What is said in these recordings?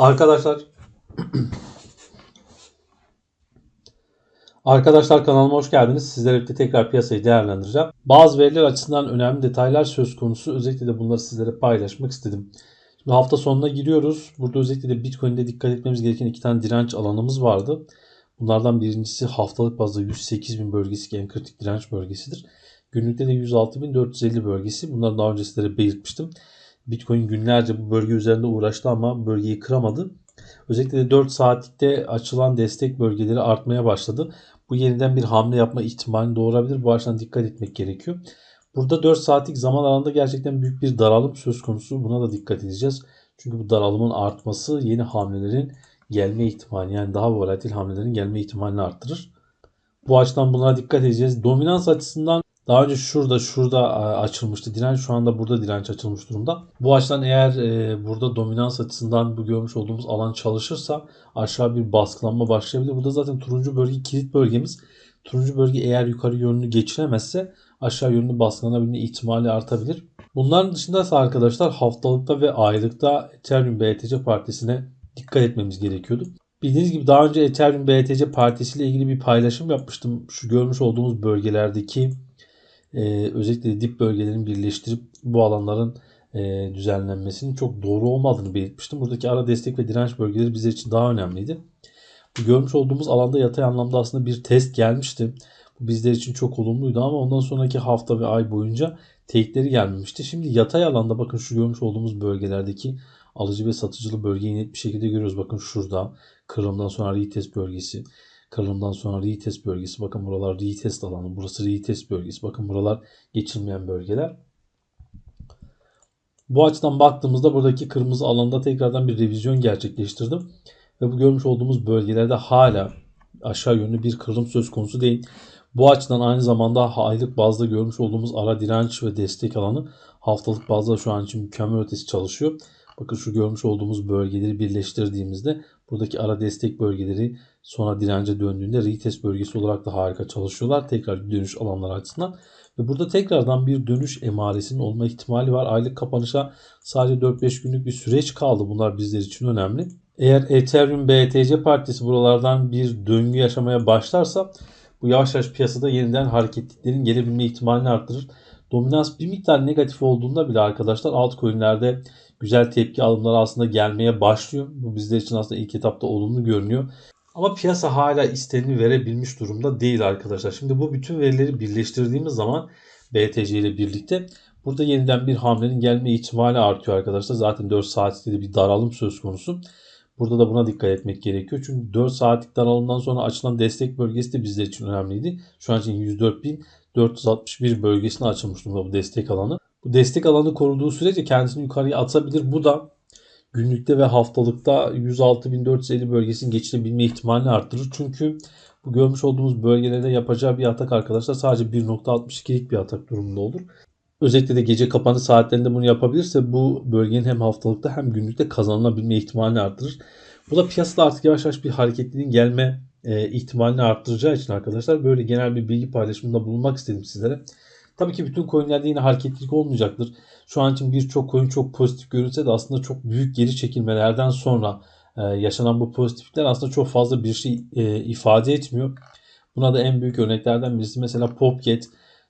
Arkadaşlar Arkadaşlar kanalıma hoş geldiniz. Sizlerle birlikte tekrar piyasayı değerlendireceğim. Bazı veriler açısından önemli detaylar söz konusu. Özellikle de bunları sizlere paylaşmak istedim. Şimdi hafta sonuna giriyoruz. Burada özellikle de Bitcoin'de dikkat etmemiz gereken iki tane direnç alanımız vardı. Bunlardan birincisi haftalık bazda 108 bin bölgesi ki en kritik direnç bölgesidir. Günlükte de 106.450 bölgesi. Bunları daha önce sizlere belirtmiştim. Bitcoin günlerce bu bölge üzerinde uğraştı ama bölgeyi kıramadı. Özellikle de 4 saatlikte açılan destek bölgeleri artmaya başladı. Bu yeniden bir hamle yapma ihtimali doğurabilir. Bu açıdan dikkat etmek gerekiyor. Burada 4 saatlik zaman aralığında gerçekten büyük bir daralım söz konusu. Buna da dikkat edeceğiz. Çünkü bu daralımın artması yeni hamlelerin gelme ihtimali yani daha volatil hamlelerin gelme ihtimalini arttırır. Bu açıdan bunlara dikkat edeceğiz. Dominans açısından daha önce şurada şurada e, açılmıştı direnç. Şu anda burada direnç açılmış durumda. Bu açıdan eğer e, burada dominans açısından bu görmüş olduğumuz alan çalışırsa aşağı bir baskılanma başlayabilir. Burada zaten turuncu bölge kilit bölgemiz. Turuncu bölge eğer yukarı yönünü geçiremezse aşağı yönlü baskılanabilme ihtimali artabilir. Bunların dışında ise arkadaşlar haftalıkta ve aylıkta Ethereum BTC partisine dikkat etmemiz gerekiyordu. Bildiğiniz gibi daha önce Ethereum BTC partisiyle ilgili bir paylaşım yapmıştım. Şu görmüş olduğumuz bölgelerdeki e, özellikle dip bölgelerin birleştirip bu alanların e, düzenlenmesinin çok doğru olmadığını belirtmiştim. Buradaki ara destek ve direnç bölgeleri bizler için daha önemliydi. Bu görmüş olduğumuz alanda yatay anlamda aslında bir test gelmişti. Bu bizler için çok olumluydu ama ondan sonraki hafta ve ay boyunca teyitleri gelmemişti. Şimdi yatay alanda bakın şu görmüş olduğumuz bölgelerdeki alıcı ve satıcılı bölgeyi net bir şekilde görüyoruz. Bakın şurada kırılımdan sonra retest bölgesi. Kırılımdan sonra retest bölgesi. Bakın buralar retest alanı. Burası retest bölgesi. Bakın buralar geçilmeyen bölgeler. Bu açıdan baktığımızda buradaki kırmızı alanda tekrardan bir revizyon gerçekleştirdim. Ve bu görmüş olduğumuz bölgelerde hala aşağı yönlü bir kırılım söz konusu değil. Bu açıdan aynı zamanda aylık bazda görmüş olduğumuz ara direnç ve destek alanı haftalık bazda şu an için mükemmel ötesi çalışıyor. Bakın şu görmüş olduğumuz bölgeleri birleştirdiğimizde buradaki ara destek bölgeleri sonra dirence döndüğünde retest bölgesi olarak da harika çalışıyorlar. Tekrar dönüş alanları açısından. Ve burada tekrardan bir dönüş emaresinin olma ihtimali var. Aylık kapanışa sadece 4-5 günlük bir süreç kaldı. Bunlar bizler için önemli. Eğer Ethereum BTC partisi buralardan bir döngü yaşamaya başlarsa bu yavaş yavaş piyasada yeniden hareketliklerin gelebilme ihtimalini arttırır. Dominans bir miktar negatif olduğunda bile arkadaşlar altcoin'lerde güzel tepki alımları aslında gelmeye başlıyor. Bu bizler için aslında ilk etapta olumlu görünüyor. Ama piyasa hala isteneni verebilmiş durumda değil arkadaşlar. Şimdi bu bütün verileri birleştirdiğimiz zaman BTC ile birlikte burada yeniden bir hamlenin gelme ihtimali artıyor arkadaşlar. Zaten 4 saatte de bir daralım söz konusu. Burada da buna dikkat etmek gerekiyor. Çünkü 4 saatlik daralımdan sonra açılan destek bölgesi de bizler için önemliydi. Şu an için 104.461 bölgesine açılmış durumda bu destek alanı. Bu destek alanı koruduğu sürece kendisini yukarıya atabilir. Bu da günlükte ve haftalıkta 106.450 bölgesinin geçilebilme ihtimalini arttırır. Çünkü bu görmüş olduğumuz bölgelerde yapacağı bir atak arkadaşlar sadece 1.62'lik bir atak durumunda olur. Özellikle de gece kapanış saatlerinde bunu yapabilirse bu bölgenin hem haftalıkta hem günlükte kazanılabilme ihtimalini arttırır. Bu da piyasada artık yavaş yavaş bir hareketliliğin gelme e, ihtimalini arttıracağı için arkadaşlar böyle genel bir bilgi paylaşımında bulunmak istedim sizlere. Tabii ki bütün coinlerde yine hareketlilik olmayacaktır. Şu an için birçok coin çok pozitif görünse de aslında çok büyük geri çekilmelerden sonra e, yaşanan bu pozitiflikler aslında çok fazla bir şey e, ifade etmiyor. Buna da en büyük örneklerden birisi mesela Popget.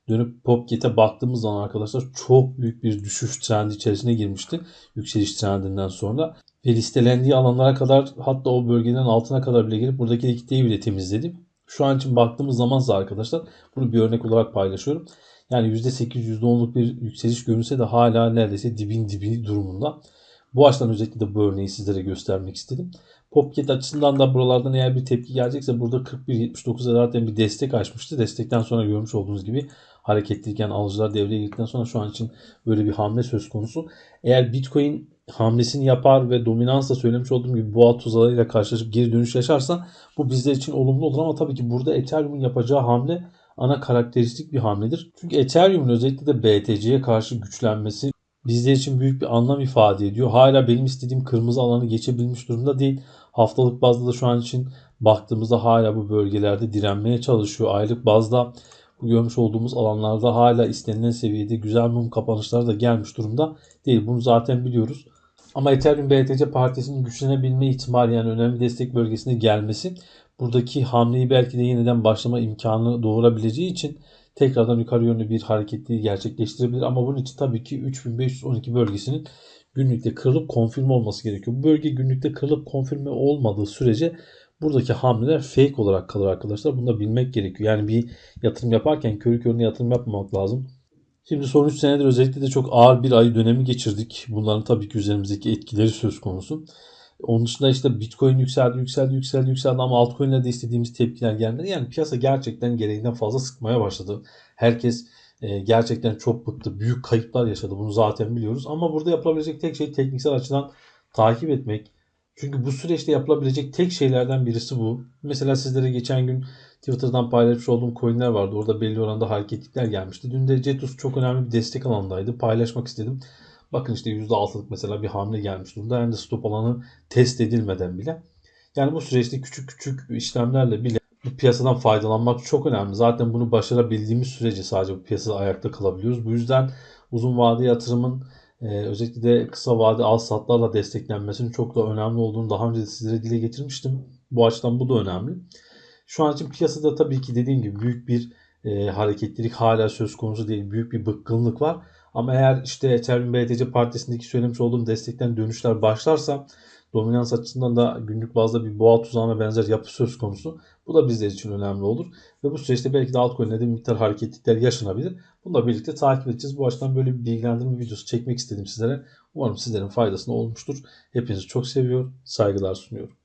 Dönüp Popget'e baktığımız zaman arkadaşlar çok büyük bir düşüş trendi içerisine girmişti. Yükseliş trendinden sonra. Ve listelendiği alanlara kadar hatta o bölgenin altına kadar bile gelip buradaki kitleyi bile temizledi. Şu an için baktığımız zaman arkadaşlar bunu bir örnek olarak paylaşıyorum. Yani %8, %10'luk bir yükseliş görünse de hala neredeyse dibin dibi durumunda. Bu açıdan özellikle de bu örneği sizlere göstermek istedim. Popket açısından da buralardan eğer bir tepki gelecekse burada 41.79'a zaten bir destek açmıştı. Destekten sonra görmüş olduğunuz gibi hareketliyken alıcılar devreye girdikten sonra şu an için böyle bir hamle söz konusu. Eğer Bitcoin hamlesini yapar ve dominansla söylemiş olduğum gibi boğa tuzağıyla karşılaşıp geri dönüş yaşarsa bu bizler için olumlu olur ama tabii ki burada Ethereum'un yapacağı hamle ana karakteristik bir hamledir. Çünkü Ethereum'un özellikle de BTC'ye karşı güçlenmesi bizler için büyük bir anlam ifade ediyor. Hala benim istediğim kırmızı alanı geçebilmiş durumda değil. Haftalık bazda da şu an için baktığımızda hala bu bölgelerde direnmeye çalışıyor. Aylık bazda bu görmüş olduğumuz alanlarda hala istenilen seviyede güzel mum kapanışlar da gelmiş durumda değil. Bunu zaten biliyoruz. Ama Ethereum BTC partisinin güçlenebilme ihtimali yani önemli destek bölgesine gelmesi buradaki hamleyi belki de yeniden başlama imkanı doğurabileceği için tekrardan yukarı yönlü bir hareketliği gerçekleştirebilir. Ama bunun için tabii ki 3512 bölgesinin günlükte kırılıp konfirme olması gerekiyor. Bu bölge günlükte kırılıp konfirme olmadığı sürece buradaki hamleler fake olarak kalır arkadaşlar. Bunu da bilmek gerekiyor. Yani bir yatırım yaparken körü körüne yatırım yapmamak lazım. Şimdi son 3 senedir özellikle de çok ağır bir ay dönemi geçirdik. Bunların tabii ki üzerimizdeki etkileri söz konusu. Onun dışında işte Bitcoin yükseldi, yükseldi, yükseldi, yükseldi ama altcoin'lerde istediğimiz tepkiler gelmedi. Yani piyasa gerçekten gereğinden fazla sıkmaya başladı. Herkes e, gerçekten çok bıktı. Büyük kayıplar yaşadı. Bunu zaten biliyoruz. Ama burada yapılabilecek tek şey tekniksel açıdan takip etmek. Çünkü bu süreçte yapılabilecek tek şeylerden birisi bu. Mesela sizlere geçen gün Twitter'dan paylaşmış olduğum coinler vardı. Orada belli oranda hareketlikler gelmişti. Dün de Cetus çok önemli bir destek alanındaydı. Paylaşmak istedim. Bakın işte %6'lık mesela bir hamle gelmiş durumda. Yani de stop alanı test edilmeden bile. Yani bu süreçte küçük küçük işlemlerle bile bu piyasadan faydalanmak çok önemli. Zaten bunu başarabildiğimiz sürece sadece bu piyasada ayakta kalabiliyoruz. Bu yüzden uzun vade yatırımın e, özellikle de kısa vade al satlarla desteklenmesinin çok da önemli olduğunu daha önce de sizlere dile getirmiştim. Bu açıdan bu da önemli. Şu an için piyasada tabii ki dediğim gibi büyük bir e, hareketlilik hala söz konusu değil. Büyük bir bıkkınlık var. Ama eğer işte Ethereum BTC partisindeki söylemiş olduğum destekten dönüşler başlarsa dominans açısından da günlük bazda bir boğa tuzağına benzer yapı söz konusu. Bu da bizler için önemli olur. Ve bu süreçte belki de altcoin'lerde miktar hareketlikler yaşanabilir. Bununla birlikte takip edeceğiz. Bu açıdan böyle bir bilgilendirme videosu çekmek istedim sizlere. Umarım sizlerin faydasına olmuştur. Hepinizi çok seviyor, saygılar sunuyorum.